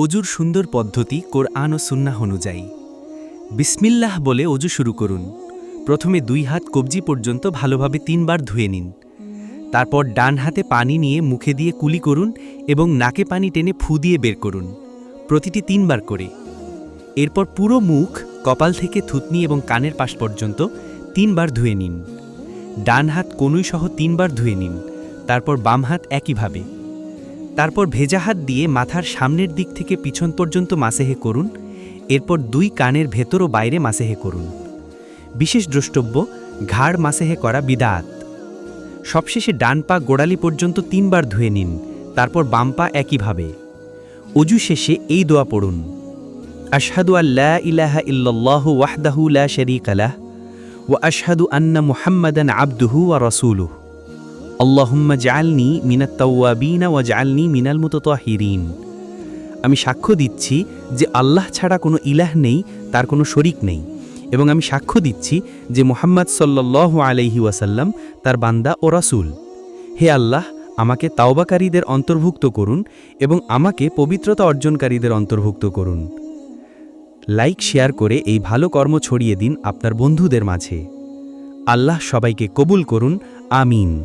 অজুর সুন্দর পদ্ধতি কোরআন ও সুন্নাহ অনুযায়ী। বিসমিল্লাহ বলে অজু শুরু করুন। প্রথমে দুই হাত কবজি পর্যন্ত ভালোভাবে তিনবার ধুয়ে নিন। তারপর ডান হাতে পানি নিয়ে মুখে দিয়ে কুলি করুন এবং নাকে পানি টেনে ফু দিয়ে বের করুন। প্রতিটি তিনবার করে। এরপর পুরো মুখ, কপাল থেকে থুতনি এবং কানের পাশ পর্যন্ত তিনবার ধুয়ে নিন। ডান হাত কনুই সহ তিনবার ধুয়ে নিন। তারপর বাম হাত একইভাবে। তারপর ভেজা হাত দিয়ে মাথার সামনের দিক থেকে পিছন পর্যন্ত মাসেহে করুন, এরপর দুই কানের ভেতর ও বাইরে মাসেহে করুন। বিশেষ দ্রষ্টব্য, ঘাড় মাসেহে করা বিদাত। সবশেষে ডান পা গোড়ালি পর্যন্ত তিনবার ধুয়ে নিন, তারপর বাম পা একইভাবে। অজু শেষে এই দোয়া পড়ুন। আশহাদু আল্লা ইলাহা ইল্লাল্লাহু ওয়াহদাহু লা শারীকা লাহ, ওয়া আশহাদু আন্না মুহাম্মাদান আবদুহু ওয়া রাসূলুহু। আল্লাহুম্মা জাআলনি মিনাত তাওয়াবিনা ওয়া মিনাল মুতাতাহিরিন। আমি সাক্ষ্য দিচ্ছি যে আল্লাহ ছাড়া কোনো ইলাহ নেই, তার কোনো শরিক নেই। এবং আমি সাক্ষ্য দিচ্ছি যে মোহাম্মদ সাল্লাল্লাহু আলাইহি ওয়াসাল্লাম তার বান্দা ও রাসূল। হে আল্লাহ, আমাকে তাওবাকারীদের অন্তর্ভুক্ত করুন এবং আমাকে পবিত্রতা অর্জনকারীদের অন্তর্ভুক্ত করুন। লাইক, শেয়ার করে এই ভালো কর্ম ছড়িয়ে দিন আপনার বন্ধুদের মাঝে। আল্লাহ সবাইকে কবুল করুন, আমিন।